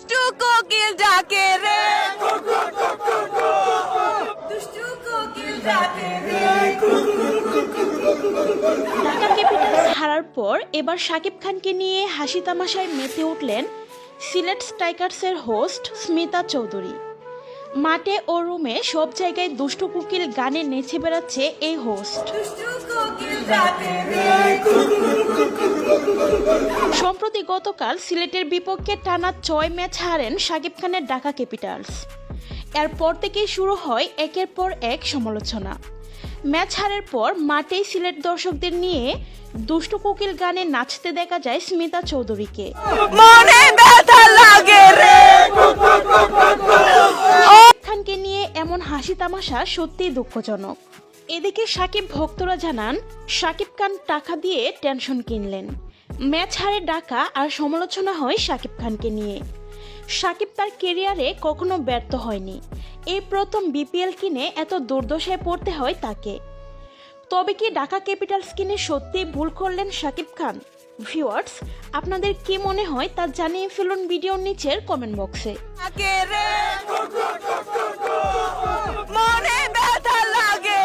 দুষ্টু কোকিল ডাকে রে। দুষ্টু কোকিল ডাকে রে। ঢাকা ক্যাপিটালস হারার পর এবার শাকিব খানকে নিয়ে হাসি তামাশায় মেতে উঠলেন সিলেট স্ট্রাইকার্সের হোস্ট স্মিতা চৌধুরী। মাঠে ও রুমে সব জায়গায় দুষ্টু কুকিল গানে নেচে বেড়াচ্ছে এই হোস্ট। সম্প্রতি গতকাল সিলেটের বিপক্ষে টানা ছয় ম্যাচ হারেন শাকিব খানের ঢাকা ক্যাপিটালস। এরপর থেকেই শুরু হয় একের পর এক সমালোচনা। ম্যাচ হারের পর মাঠেই সিলেট দর্শকদের নিয়ে দুষ্টু কোকিল গানে নাচতে দেখা যায় স্মিতা চৌধুরীকে। খানকে নিয়ে এমন হাসি তামাশা সত্যিই দুঃখজনক। এদিকে সাকিব ভক্তরা জানান সাকিব খান টাকা দিয়ে টেনশন কিনলেন। ম্যাচ হারে ডাকা আর সমালোচনা হয় সাকিব খানকে নিয়ে। সাকিব তার কেরিয়ারে কখনো ব্যর্থ হয়নি। এই প্রথম বিপিএল কিনে এত দুর্দশায় পড়তে হয় তাকে। তবে কি ঢাকা ক্যাপিটালস কিনে সত্যিই ভুল করলেন সাকিব খান? ভিউয়ার্স, আপনাদের কি মনে হয় তা জানিয়ে ফেলুন ভিডিওর নিচের কমেন্ট বক্সে মনে ব্যথা লাগে